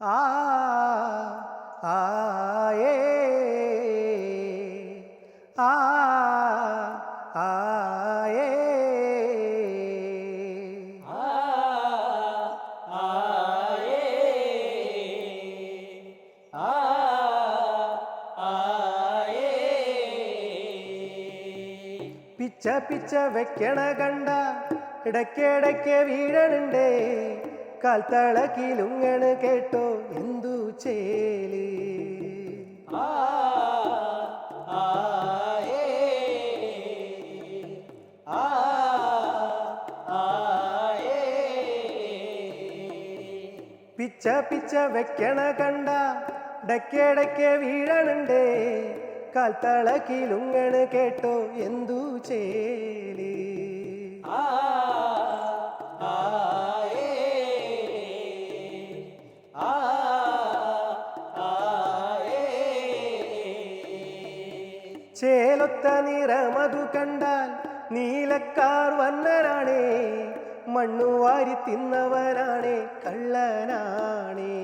ആ ആ പിച്ച പിച്ച വെക്കണ കണ്ട ഇടയ്ക്കിടയ്ക്ക് വീഴണുണ്ടേ. കാൽത്തളക്കിലുങ്ങണ് കേട്ടോ എന്തു ചേൽ? പിച്ച പിച്ച വെക്കണ കണ്ട ഇടയ്ക്കിടയ്ക്ക് വീഴണുണ്ടേ. കാൽത്തളക്കിലുങ്ങണ് കേട്ടോ എന്തു ചേൽ? ചേലൊത്ത നിറമതു കണ്ടാൽ നീലക്കാർ വന്നരാണേ മണ്ണു വാരി തിന്നവരാണേ കള്ളനാണേ.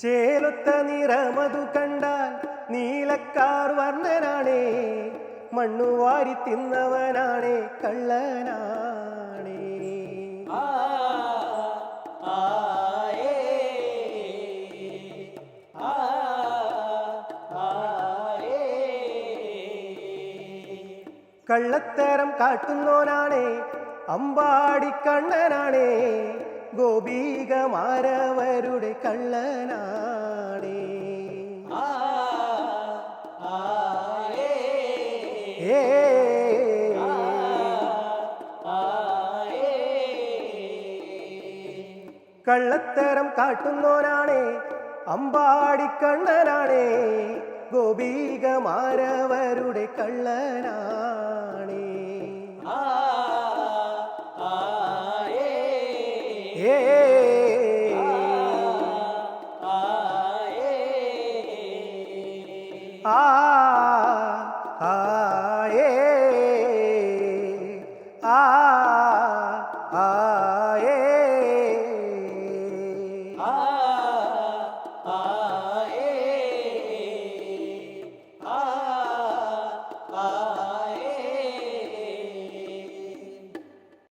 ചേലൊത്ത നിറമതു കണ്ടാൽ നീലക്കാർ വർണനാണേ മണ്ണു വാരി തിന്നവനാണേ കള്ളനാണേ. കള്ളത്തരം കാട്ടുന്നോനാണേ അമ്പാടി കണ്ണനാണേ ഗോപീകമാരവരുടെ കള്ളനാണേ. കള്ളത്തരം കാട്ടുന്നോനാണേ അമ്പാടി കണ്ണനാണേ ഗോപീകമാരവരുടെ കള്ളനാണേ. ആ. আ আ